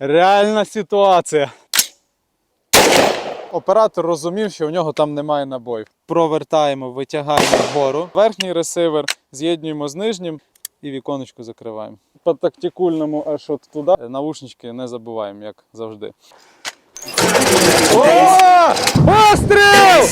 Реальна ситуація. Оператор розумів, що в нього там немає набоїв. Провертаємо, витягаємо вгору. Верхній ресивер з'єднуємо з нижнім і віконечко закриваємо. По тактикульному аж от туди. Навушнички не забуваємо, як завжди. О! Постріл!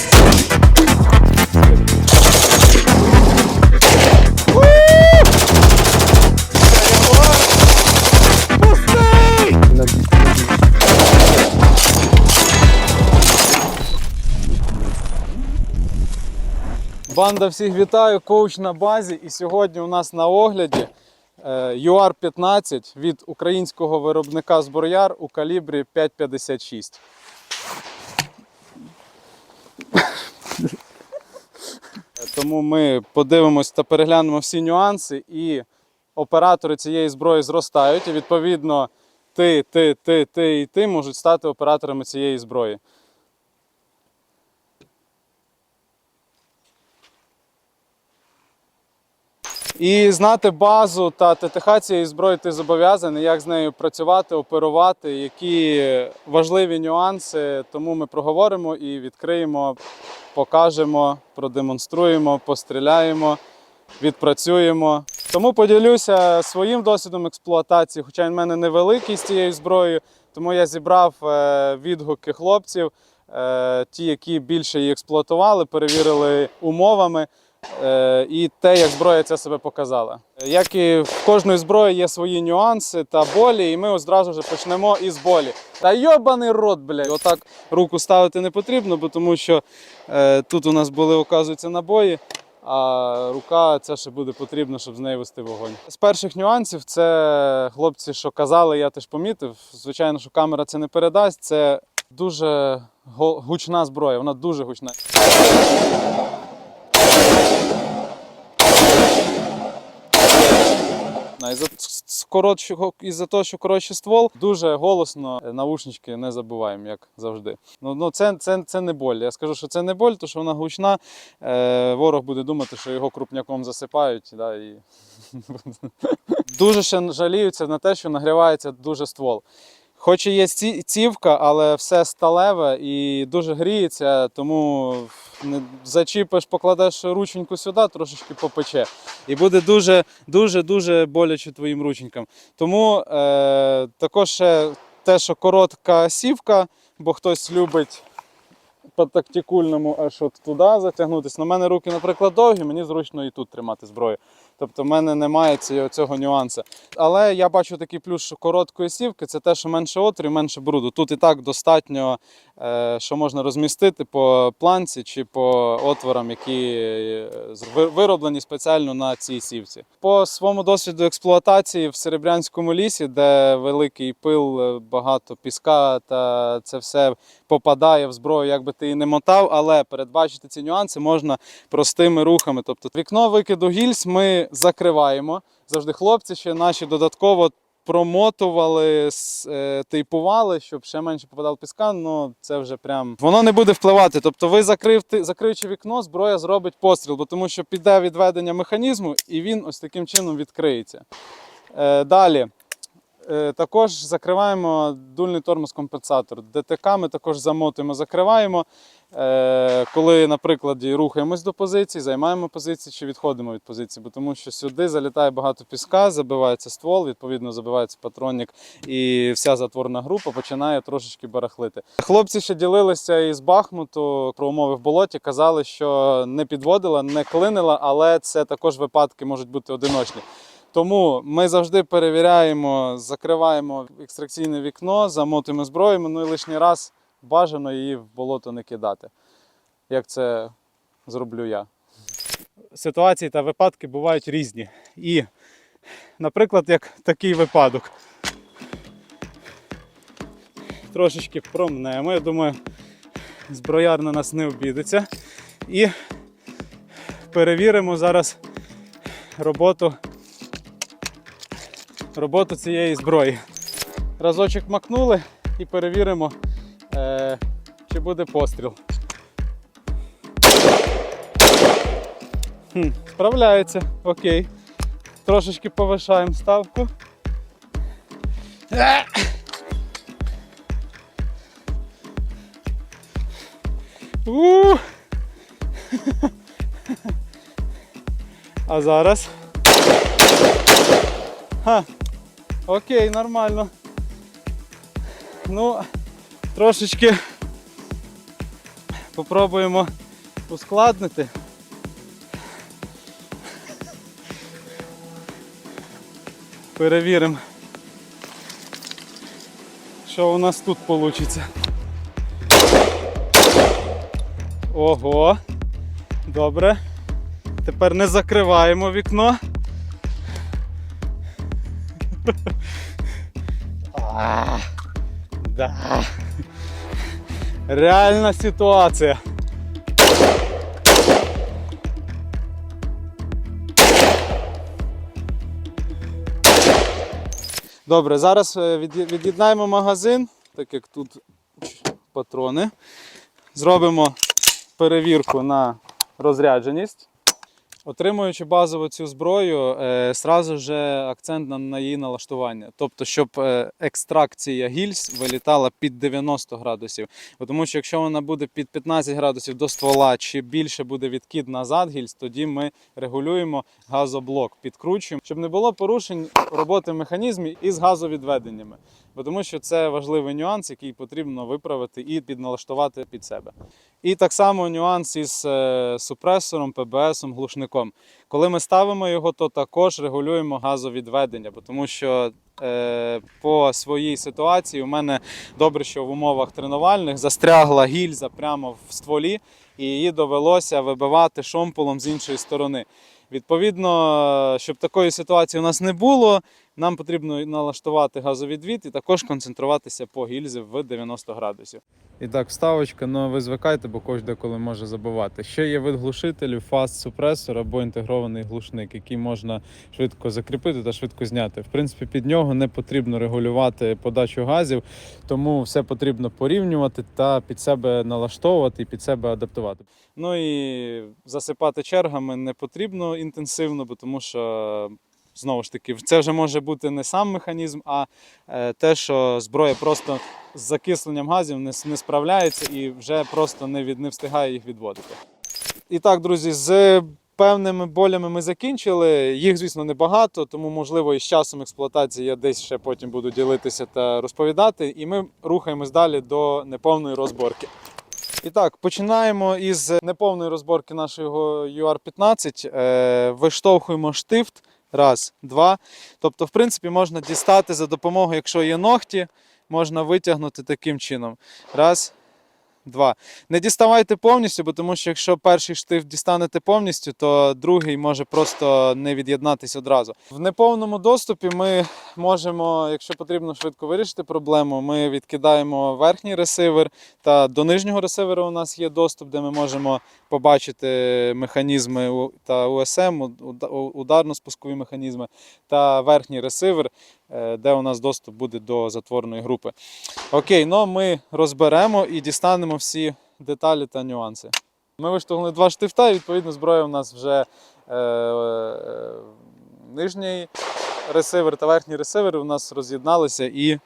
Банда всіх вітаю, коуч на базі. І сьогодні у нас на огляді е, UR-15 від українського виробника Зброяр у калібрі 5,56. Тому ми подивимось та переглянемо всі нюанси, і оператори цієї зброї зростають. І відповідно, ти, ти, ти, ти і ти можуть стати операторами цієї зброї. І знати базу та ТТХ цієї зброї ти зобов'язаний, як з нею працювати, оперувати, які важливі нюанси. Тому ми проговоримо і відкриємо, покажемо, продемонструємо, постріляємо, відпрацюємо. Тому поділюся своїм досвідом експлуатації, хоча в мене невеликий з цією зброєю, тому я зібрав е, відгуки хлопців, е, ті, які більше її експлуатували, перевірили умовами. Е, і те, як зброя ця себе показала. Як і в кожної зброї є свої нюанси та болі, і ми одразу ж почнемо із болі. Та йобаний рот, блядь, отак руку ставити не потрібно, бо тому що е, тут у нас були, оказується, набої. А рука ця ще буде потрібна, щоб з нею вести вогонь. З перших нюансів це хлопці, що казали, я теж помітив. Звичайно, що камера це не передасть. Це дуже гучна зброя, вона дуже гучна. На, Із-за, з коротшого, із-за того, що коротше ствол, дуже голосно е, наушнички не забуваємо, як завжди. Ну, ну це, це, це не боль. Я скажу, що це не боль, тому що вона гучна. Е, ворог буде думати, що його крупняком засипають. Да, і... дуже ще жаліються на те, що нагрівається дуже ствол. Хоч і є ці- цівка, але все сталеве і дуже гріється, тому зачіпиш, покладеш рученьку сюди, трошечки попече. І буде дуже, дуже, дуже боляче твоїм рученькам. Тому е, також ще те, що коротка сівка, бо хтось любить по тактикульному аж от туди затягнутися. На мене руки, наприклад, довгі, мені зручно і тут тримати зброю. Тобто в мене немає цього, нюансу. Але я бачу такий плюс, що короткої сівки це те, що менше отрів, менше бруду. Тут і так достатньо, що можна розмістити по планці чи по отворам, які е, вироблені спеціально на цій сівці. По своєму досвіду експлуатації в Серебрянському лісі, де великий пил, е, багато піска та це все попадає в зброю, як би ти і не мотав, але передбачити ці нюанси можна простими рухами. Тобто вікно викиду гільз ми закриваємо. Завжди хлопці ще наші додатково промотували, е, тейпували, щоб ще менше попадало піска. Ну це вже прям воно не буде впливати. Тобто, ви закрив, закривши вікно, зброя зробить постріл, бо тому що піде відведення механізму, і він ось таким чином відкриється. Е, далі. Е, Також закриваємо дульний тормоз-компенсатор. ДТК ми також замотуємо, закриваємо. Е, Коли, наприклад, рухаємось до позиції, займаємо позиції чи відходимо від позиції, бо тому що сюди залітає багато піска, забивається ствол, відповідно забивається патронник, і вся затворна група починає трошечки барахлити. Хлопці ще ділилися із Бахмуту про умови в болоті, казали, що не підводила, не клинила, але це також випадки можуть бути одиночні. Тому ми завжди перевіряємо, закриваємо екстракційне вікно, замотуємо зброєю, ну і лишній раз бажано її в болото не кидати. Як це зроблю я. Ситуації та випадки бувають різні. І, наприклад, як такий випадок. Трошечки промнемо. Я думаю, зброяр на нас не обідеться. І перевіримо зараз роботу роботу цієї зброї. Разочок макнули і перевіримо, е, чи буде постріл. Хм, Справляється, окей. Трошечки повишаємо ставку. Е! У! А зараз. Ха. Окей, нормально. Ну трошечки попробуємо ускладнити. Перевіримо, що у нас тут вийде. Ого. Добре. Тепер не закриваємо вікно. Да. Реальна ситуація. Добре, зараз е, від'єднаємо магазин, так як тут патрони. Зробимо перевірку на розрядженість. Отримуючи базову цю зброю, е, сразу акцент на, на її налаштування. Тобто, щоб е, екстракція гільз вилітала під 90 градусів. Тому що якщо вона буде під 15 градусів до ствола, чи більше буде відкид назад гільз, тоді ми регулюємо газоблок, підкручуємо, щоб не було порушень роботи механізмів із газовідведеннями. Бо Тому що це важливий нюанс, який потрібно виправити і підналаштувати під себе. І так само нюанс із е, супресором, ПБСом, глушником. Коли ми ставимо його, то також регулюємо газовідведення, тому що е, по своїй ситуації у мене добре, що в умовах тренувальних застрягла гільза прямо в стволі, і її довелося вибивати шомполом з іншої сторони. Відповідно, щоб такої ситуації у нас не було, нам потрібно налаштувати газовідвід і також концентруватися по гільзі в 90 градусів. І так, вставочка, ну ви звикайте, бо кожен деколи може забувати. Ще є вид глушителів, фаст супресор або інтегрований глушник, який можна швидко закріпити та швидко зняти. В принципі, під нього не потрібно регулювати подачу газів, тому все потрібно порівнювати та під себе налаштовувати і під себе адаптувати. Ну і засипати чергами не потрібно інтенсивно, бо тому що. Знову ж таки, це вже може бути не сам механізм, а е, те, що зброя просто з закисленням газів не, справляється і вже просто не, від, не встигає їх відводити. І так, друзі, з певними болями ми закінчили. Їх, звісно, небагато, тому, можливо, і з часом експлуатації я десь ще потім буду ділитися та розповідати. І ми рухаємось далі до неповної розборки. І так, починаємо із неповної розборки нашого UR-15. Е, виштовхуємо штифт. Раз, два. Тобто, в принципі, можна дістати за допомогою, якщо є ногті, можна витягнути таким чином. Раз, два. Не діставайте повністю, бо тому що якщо перший штифт дістанете повністю, то другий може просто не від'єднатися одразу. В неповному доступі ми можемо, якщо потрібно швидко вирішити проблему, ми відкидаємо верхній ресивер, та до нижнього ресивера у нас є доступ, де ми можемо побачити механізми та УСМ, ударно-спускові механізми, та верхній ресивер, де у нас доступ буде до затворної групи. Окей, ну ми розберемо і дістанемо всі деталі та нюанси. Ми виштовхнули два штифта, і відповідно зброя у нас вже е, е, нижній ресивер та верхній ресивер у нас роз'єдналися і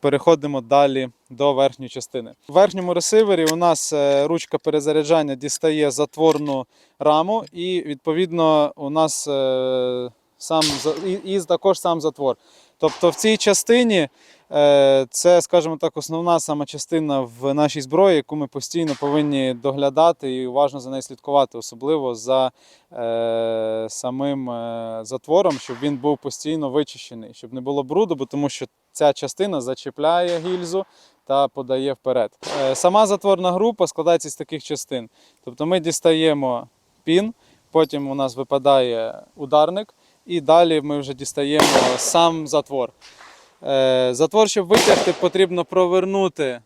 переходимо далі до верхньої частини. В верхньому ресивері у нас е, ручка перезаряджання дістає затворну раму, і відповідно у нас е, сам і, і також сам затвор. Тобто в цій частині е, це, скажімо так, основна сама частина в нашій зброї, яку ми постійно повинні доглядати і уважно за нею слідкувати, особливо за е, самим е, затвором, щоб він був постійно вичищений, щоб не було бруду, бо тому що ця частина зачіпляє гільзу та подає вперед. Е, сама затворна група складається з таких частин. Тобто ми дістаємо пін, потім у нас випадає ударник, і далі ми вже дістаємо сам затвор. Е, Затвор, щоб витягти, потрібно провернути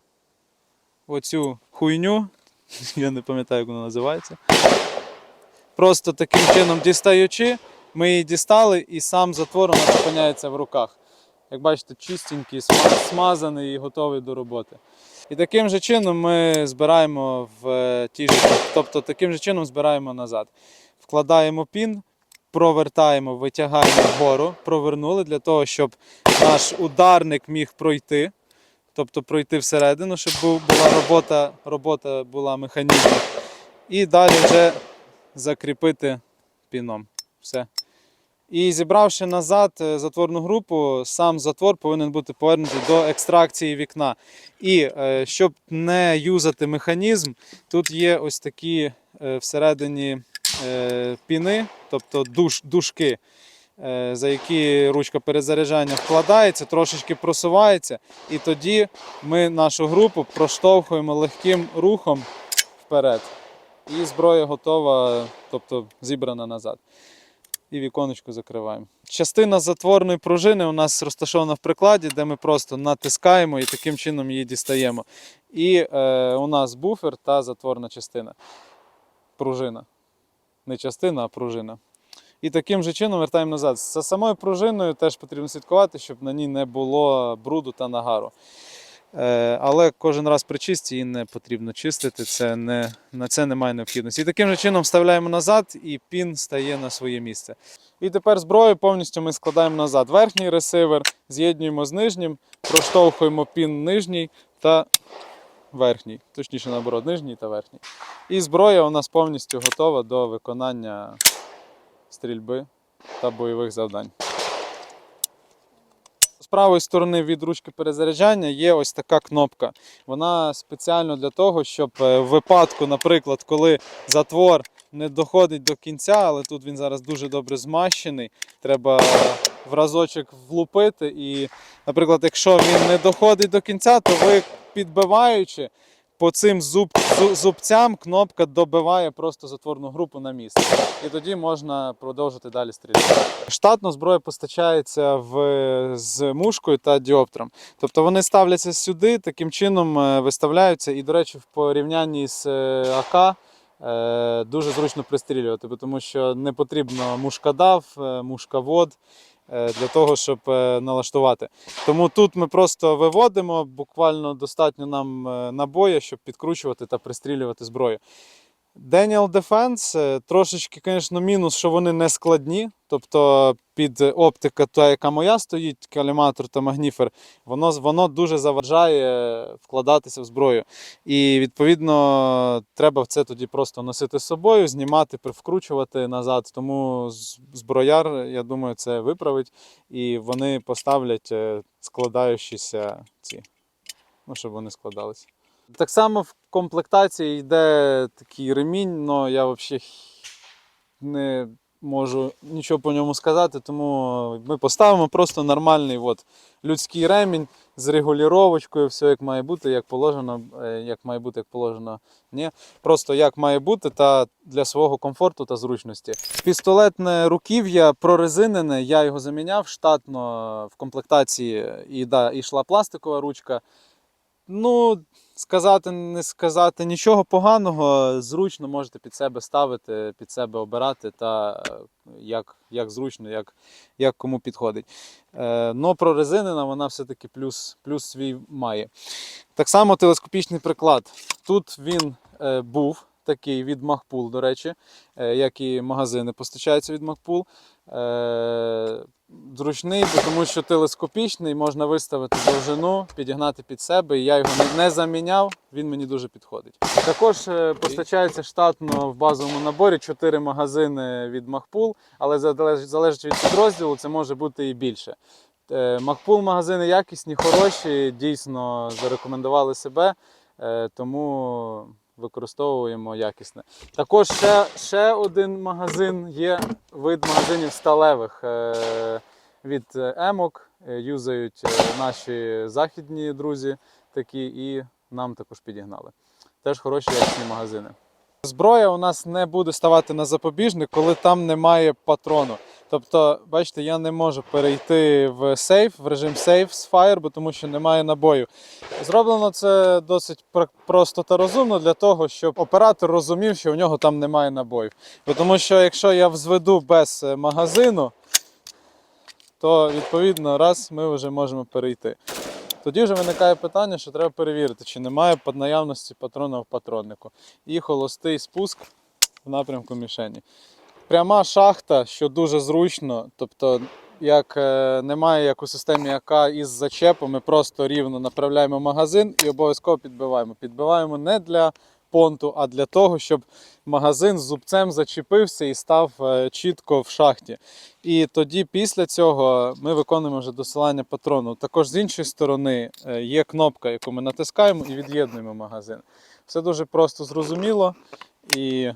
оцю хуйню. Я не пам'ятаю, як вона називається. Просто таким чином дістаючи, ми її дістали, і сам затвор у нас опиняється в руках. Як бачите, чистенький, смазаний і готовий до роботи. І таким же чином ми збираємо в е, ті ж, тобто таким же чином збираємо назад. Вкладаємо пін, провертаємо, витягаємо вгору, провернули для того, щоб наш ударник міг пройти. тобто пройти всередину, щоб була робота, робота була механізму. І далі вже закріпити піном. Все. І зібравши назад е, затворну групу, сам затвор повинен бути повернутий до екстракції вікна. І е, щоб не юзати механізм, тут є ось такі е, всередині піни, тобто душ, дужки, е, за які ручка перезаряджання вкладається, трошечки просувається. І тоді ми нашу групу проштовхуємо легким рухом вперед. І зброя готова, тобто зібрана назад. І віконечко закриваємо. Частина затворної пружини у нас розташована в прикладі, де ми просто натискаємо і таким чином її дістаємо. І е, у нас буфер та затворна частина. Пружина. Не частина, а пружина. І таким же чином вертаємо назад. За самою пружиною теж потрібно слідкувати, щоб на ній не було бруду та нагару. Е, але кожен раз при чисті її не потрібно чистити, це не, на це немає необхідності. І таким же чином вставляємо назад, і пін стає на своє місце. І тепер зброю повністю ми складаємо назад. Верхній ресивер з'єднуємо з нижнім, проштовхуємо пін нижній та верхній, точніше наоборот, нижній та верхній. І зброя у нас повністю готова до виконання стрільби та бойових завдань. З правої сторони від ручки перезаряджання є ось така кнопка. Вона спеціально для того, щоб е, в випадку, наприклад, коли затвор не доходить до кінця, але тут він зараз дуже добре змащений, треба в разочок влупити. І, наприклад, якщо він не доходить до кінця, то ви підбиваючи по цим зуб, зубцям, кнопка добиває просто затворну групу на місце. І тоді можна продовжити далі стріляти. Штатно зброя постачається в, з мушкою та діоптром. Тобто вони ставляться сюди, таким чином е, виставляються. І, до речі, в порівнянні з е, АК дуже зручно пристрілювати, тому що не потрібно мушкадав, е, мушкавод е, для того, щоб е, налаштувати. Тому тут ми просто виводимо, буквально достатньо нам е, набоя, щоб підкручувати та пристрілювати зброю. Daniel Defense е, трошечки, звісно, мінус, що вони не складні. Тобто під оптика, та, яка моя стоїть, каліматор та магніфер, воно, воно дуже заважає вкладатися в зброю. І відповідно треба це тоді просто носити з собою, знімати, привкручувати назад. Тому зброяр, я думаю, це виправить. І вони поставлять е, складаючіся ці, ну, щоб вони складалися. Так само в комплектації йде такий ремінь, але я взагалі не можу нічого по ньому сказати, тому ми поставимо просто нормальний от, людський ремінь з регулювачкою, все як має бути, як положено, е, як має бути, як положено. Ні. Просто як має бути та для свого комфорту та зручності. Пістолетне руків'я прорезинене, я його заміняв штатно в комплектації і, да, йшла пластикова ручка. Ну, сказати, не сказати нічого поганого, зручно можете під себе ставити, під себе обирати, та е, як, як зручно, як, як кому підходить. Е, но прорезинена вона все-таки плюс, плюс свій має. Так само телескопічний приклад. Тут він е, був такий від Махпул, до речі, е, як і магазини постачаються від Махпул. Е, зручний, тому що телескопічний, можна виставити довжину, підігнати під себе. І я його не, заміняв, він мені дуже підходить. Також е, постачається штатно в базовому наборі 4 магазини від Махпул, але залежить, від підрозділу, це може бути і більше. Махпул магазини якісні, хороші, дійсно зарекомендували себе, тому використовуємо якісне. Також ще, ще один магазин є вид магазинів сталевих е, від емок. Е, Юзають е, наші західні друзі такі і нам також підігнали. Теж хороші якісні магазини. Зброя у нас не буде ставати на запобіжник, коли там немає патрону. Тобто, бачите, я не можу перейти в сейф, в режим сейф з Fire, бо тому що немає набою. Зроблено це досить просто та розумно для того, щоб оператор розумів, що в нього там немає набоїв. Бо тому що якщо я взведу без е, магазину, то відповідно раз ми вже можемо перейти. Тоді вже виникає питання, що треба перевірити, чи немає наявності патрона в патроннику. І холостий спуск в напрямку мішені. Пряма шахта, що дуже зручно, тобто як е, немає як у системі яка із зачепом, ми просто рівно направляємо магазин і обов'язково підбиваємо. Підбиваємо не для понту, а для того, щоб магазин з зубцем зачепився і став е, чітко в шахті. І тоді після цього ми виконуємо вже досилання патрону. Також з іншої сторони е, є кнопка, яку ми натискаємо і від'єднуємо магазин. Все дуже просто зрозуміло і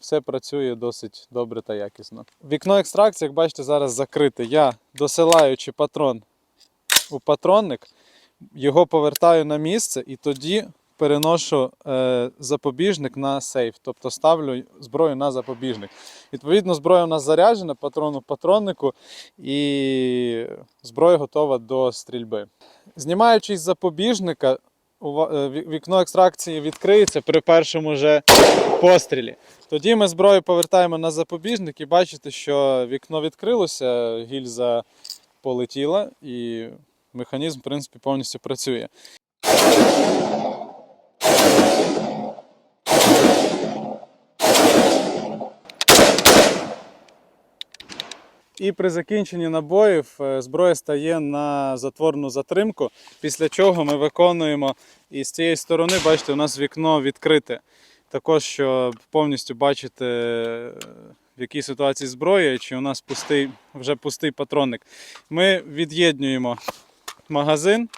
все працює досить добре та якісно. Вікно екстракції, як бачите, зараз закрите. Я досилаючи патрон у патронник, його повертаю на місце і тоді переношу е, запобіжник на сейф, тобто ставлю зброю на запобіжник. Відповідно, зброя у нас заряджена, патрон у патроннику, і зброя готова до стрільби. Знімаючи з запобіжника, е, ві- вікно екстракції відкриється при першому же пострілі. Тоді ми зброю повертаємо на запобіжник і бачите, що вікно відкрилося, гільза полетіла, і механізм, в принципі, повністю працює. І при закінченні набоїв е, зброя стає на затворну затримку, після чого ми виконуємо і з цієї сторони, бачите, у нас вікно відкрите. Також, щоб повністю бачити, в якій ситуації зброя, чи у нас пустий, вже пустий патронник. Ми від'єднуємо магазин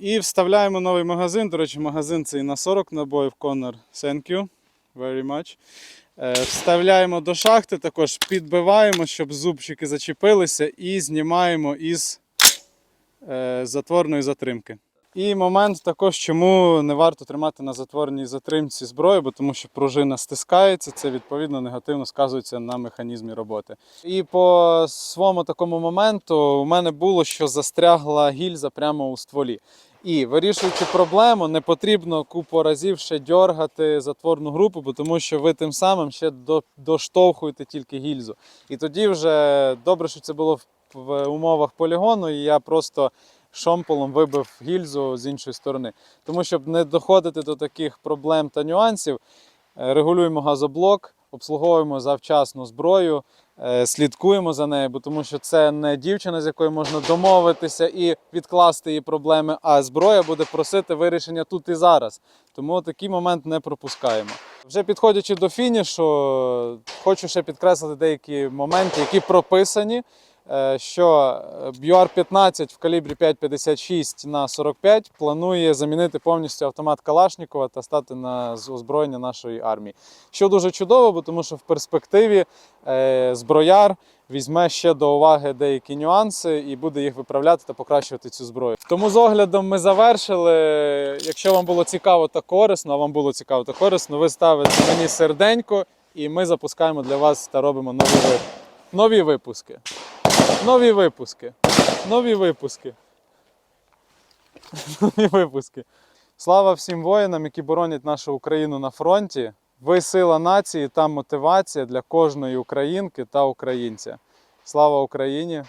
і вставляємо новий магазин. До речі, магазин цей на 40 набоїв Connor. Thank you very much. Е, Вставляємо до шахти, також підбиваємо, щоб зубчики зачепилися, і знімаємо із е, затворної затримки. І момент також, чому не варто тримати на затворній затримці зброю, бо тому що пружина стискається, це відповідно негативно сказується на механізмі роботи. І по своєму такому моменту у мене було, що застрягла гільза прямо у стволі. І вирішуючи проблему, не потрібно купу разів ще дьоргати затворну групу, бо тому що ви тим самим ще доштовхуєте тільки гільзу. І тоді вже добре, що це було в, умовах полігону, і я просто шомполом вибив гільзу з іншої сторони. Тому щоб не доходити до таких проблем та нюансів, е, регулюємо газоблок, обслуговуємо завчасно зброю, слідкуємо за нею, тому що це не дівчина, з якою можна домовитися і відкласти її проблеми, а зброя буде просити вирішення тут і зараз. Тому такий момент не пропускаємо. Вже підходячи до фінішу, хочу ще підкреслити деякі моменти, які прописані. Е, Що BUR-15 в калібрі 5,56 на 45 планує замінити повністю автомат Калашнікова та стати на озброєння нашої армії. Що дуже чудово, бо тому що в перспективі е, зброяр візьме ще до уваги деякі нюанси і буде їх виправляти та покращувати цю зброю. Тому з оглядом ми завершили. Якщо вам було цікаво та корисно, а вам було цікаво та корисно, ви ставите мені серденько, і ми запускаємо для вас та робимо нові, ви- нові випуски. Нові випуски. Нові випуски. Нові випуски. Слава всім воїнам, які боронять нашу Україну на фронті. Ви сила нації та мотивація для кожної українки та українця. Слава Україні!